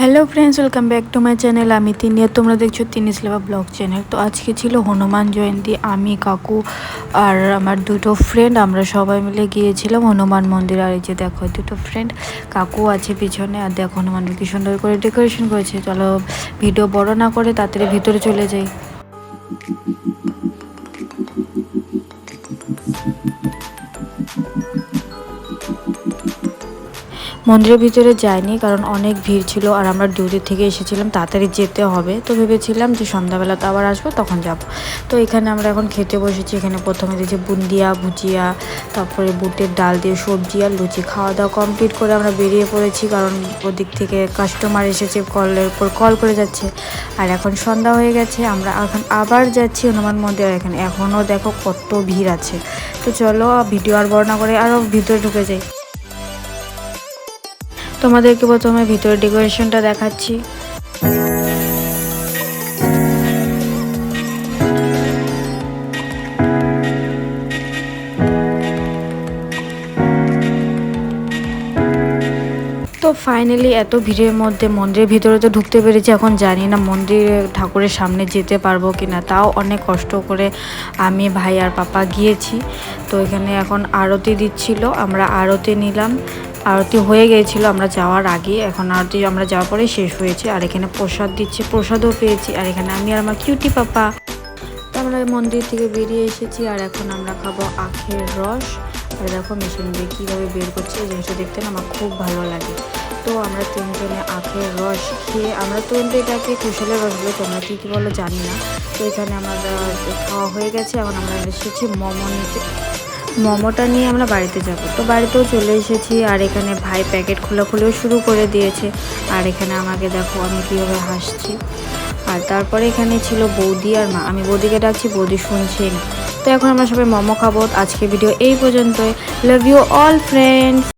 Hello friends welcome back to my channel আমি তিনিয়া, তোমরা দেখছ তিনিস লেবা ব্লগ চ্যানেল তো আজকে ছিল হনুমান জয়ন্তী, আমি, কাকু আর আমার দুটো ফ্রেন্ড আমরা সবাই মিলে গিয়েছিলাম হনুমান মন্দির। আর এই যে দেখো, দুটো ফ্রেন্ড কাকু আছে পিছনে আর দেখো হনুমান কি সুন্দর করে ডেকোরেশন করেছে। চলো ভিডিও বড় না করে তাড়াতাড়ি ভিতরে চলে যাই। মন্দিরের ভিতরে যাইনি, কারণ অনেক ভিড় ছিল আর আমরা ডিউটি থেকে এসেছিলাম, তাড়াতাড়ি যেতে হবে। তো ভেবেছিলাম যে সন্ধ্যাবেলা তো আবার আসব, তখন যাব। তো এখানে আমরা এখন খেতে বসেছি, এখানে প্রথমে দিয়েছে বুন্দিয়া, ভুজিয়া, তারপরে বুটের ডাল দিয়ে সবজি আর লুচি। খাওয়া দাওয়া কমপ্লিট করে আমরা বেরিয়ে পড়েছি, কারণ ওদিক থেকে কাস্টমার এসেছে, কলের উপর কল করে যাচ্ছে। আর এখন সন্ধ্যা হয়ে গেছে, আমরা এখন আবার যাচ্ছি হনুমান মন্দির এখানে এখনও দেখো কত ভিড় আছে। তো চলো, ভিডিও আর বর্ণনা করে আরও ভিতরে ঢুকে যাই। তোমাদেরকে প্রথমে ভিতরে ডেকোরেশনটা দেখাচ্ছি। তো ফাইনালি এত ভিড়ের মধ্যে মন্দিরের ভিতরে তো ঢুকতে পেরেছি, এখন জানি না মন্দিরে ঠাকুরের সামনে যেতে পারব কি না তাও অনেক কষ্ট করে আমি ভাই আর পাপা গিয়েছি, তো এখানে এখন আরতি দিচ্ছিল, আমরা আরতি নিলাম। আরতি হয়ে গিয়েছিল, আমরা যাওয়ার আগে এখন আরতি আমরা যাওয়ার পরে শেষ হয়েছে। আর এখানে প্রসাদ দিচ্ছে, প্রসাদও পেয়েছি। আর এখানে আমি আর আমার কিউটি পাপা আমরা মন্দির থেকে বেরিয়ে এসেছি, আর এখন আমরা খাব আখের রস। আর দেখো মেশিন দিয়ে কীভাবে বের করছে, এই জিনিসটা দেখতে আমার খুব ভালো লাগে। তো আমরা তিনজনে আখের রস খেয়ে, আমরা তো এটাকে কুশলের রস বলে তোমরা কী কী বলো জানি না। তো এখানে আমাদের খাওয়া হয়ে গেছে, এখন আমরা এসেছি মোমো নিতে মোমোটা নিয়ে আমরা বাড়িতে যাব। তো বাড়িতেও চলে এসেছি আর এখানে ভাই প্যাকেট খোলা খুলেও শুরু করে দিয়েছে। আর এখানে আমাকে দেখো আমি কীভাবে হাসছি। আর তারপরে এখানে ছিল বৌদি আর মা। আমি বৌদিকে ডাকছি, বৌদি শুনছি না। তো এখন আমরা সবাই মোমো খাব। আজকে ভিডিও এই পর্যন্তই। Love you all friends